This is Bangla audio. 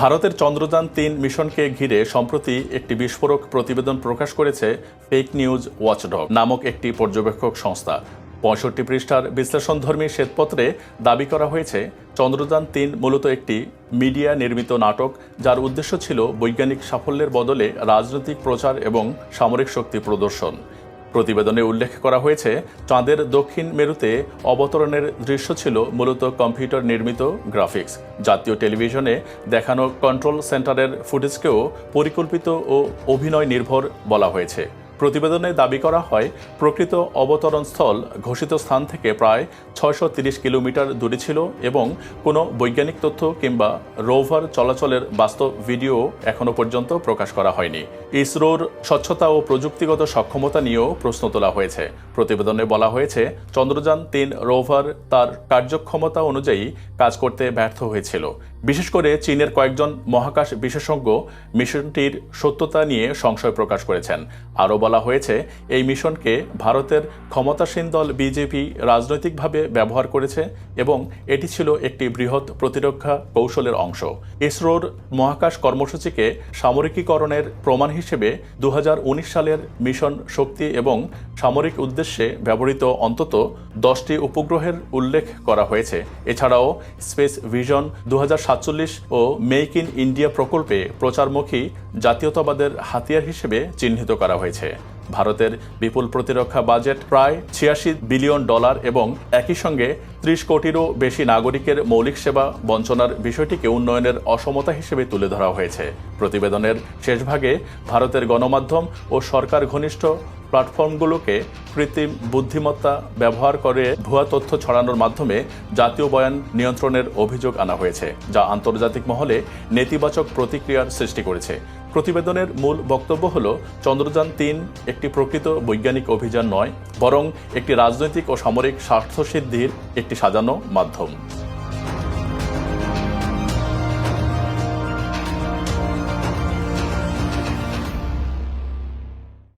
ভারতের চন্দ্রযান তিন মিশনকে ঘিরে সম্প্রতি একটি বিস্ফোরক প্রতিবেদন প্রকাশ করেছে ফেক নিউজ ওয়াচডগ নামক একটি পর্যবেক্ষক সংস্থা। পঁয়ষট্টি পৃষ্ঠার বিশ্লেষণধর্মী শ্বেতপত্রে দাবি করা হয়েছে, চন্দ্রযান তিন মূলত একটি মিডিয়া নির্মিত নাটক যার উদ্দেশ্য ছিল বৈজ্ঞানিক সাফল্যের বদলে রাজনৈতিক প্রচার এবং সামরিক শক্তি প্রদর্শন। প্রতিবেদনে উল্লেখ করা হয়েছে, চাঁদের দক্ষিণ মেরুতে অবতরণের দৃশ্য ছিল মূলত কম্পিউটার নির্মিত গ্রাফিক্স। জাতীয় টেলিভিশনে দেখানো কন্ট্রোল সেন্টারের ফুটেজকেও পরিকল্পিত ও অভিনয় নির্ভর বলা হয়েছে। প্রতিবেদনে দাবি করা হয়, প্রকৃত অবতরণ স্থল ঘোষিত স্থান থেকে প্রায় ছয়শো কিলোমিটার দূরে ছিল এবং কোনো বৈজ্ঞানিক তথ্য কিংবা রোভার চলাচলের বাস্তব ভিডিও এখনও পর্যন্ত প্রকাশ করা হয়নি। ইসরোর স্বচ্ছতা ও প্রযুক্তিগত সক্ষমতা নিয়েও প্রশ্ন তোলা হয়েছে। প্রতিবেদনে বলা হয়েছে, চন্দ্রযান তিন রোভার তার কার্যক্ষমতা অনুযায়ী কাজ করতে ব্যর্থ হয়েছিল। বিশেষ করে চীনের কয়েকজন মহাকাশ বিশেষজ্ঞ মিশনটির সত্যতা নিয়ে সংশয় প্রকাশ করেছেন। আরও বলা হয়েছে, এই মিশনকে ভারতের ক্ষমতাসীন দল বিজেপি রাজনৈতিকভাবে ব্যবহার করেছে এবং এটি ছিল একটি বৃহৎ প্রতিরক্ষা কৌশলের অংশ। ইসরোর মহাকাশ কর্মসূচিকে সামরিকীকরণের প্রমাণ হিসেবে দু হাজার উনিশ সালের মিশন শক্তি এবং সামরিক উদ্দেশ্যে ব্যবহৃত অন্তত দশটি উপগ্রহের উল্লেখ করা হয়েছে। এছাড়াও স্পেস ভিশন দু হাজার সাতচল্লিশ ও মেক ইন ইন্ডিয়া প্রকল্পে প্রচারমুখী জাতীয়তাবাদের হাতিয়ার হিসেবে চিহ্নিত করা হয়েছে। ভারতের বিপুল প্রতিরক্ষা বাজেট প্রায় ছিয়াশি বিলিয়ন ডলার এবং একই সঙ্গে ত্রিশ কোটিরও বেশি নাগরিকের মৌলিক সেবা বঞ্চনার বিষয়টিকে উন্নয়নের অসমতা হিসেবে তুলে ধরা হয়েছে। প্রতিবেদনের শেষভাগে ভারতের গণমাধ্যম ও সরকার ঘনিষ্ঠ প্ল্যাটফর্মগুলোকে কৃত্রিম বুদ্ধিমত্তা ব্যবহার করে ভুয়া তথ্য ছড়ানোর মাধ্যমে জাতীয় বয়ান নিয়ন্ত্রণের অভিযোগ আনা হয়েছে, যা আন্তর্জাতিক মহলে নেতিবাচক প্রতিক্রিয়ার সৃষ্টি করেছে। প্রতিবেদনের মূল বক্তব্য হল, চন্দ্রযান তিন একটি প্রকৃত বৈজ্ঞানিক অভিযান নয়, বরং একটি রাজনৈতিক ও সামরিক স্বার্থসিদ্ধির একটি সাজানো মাধ্যম।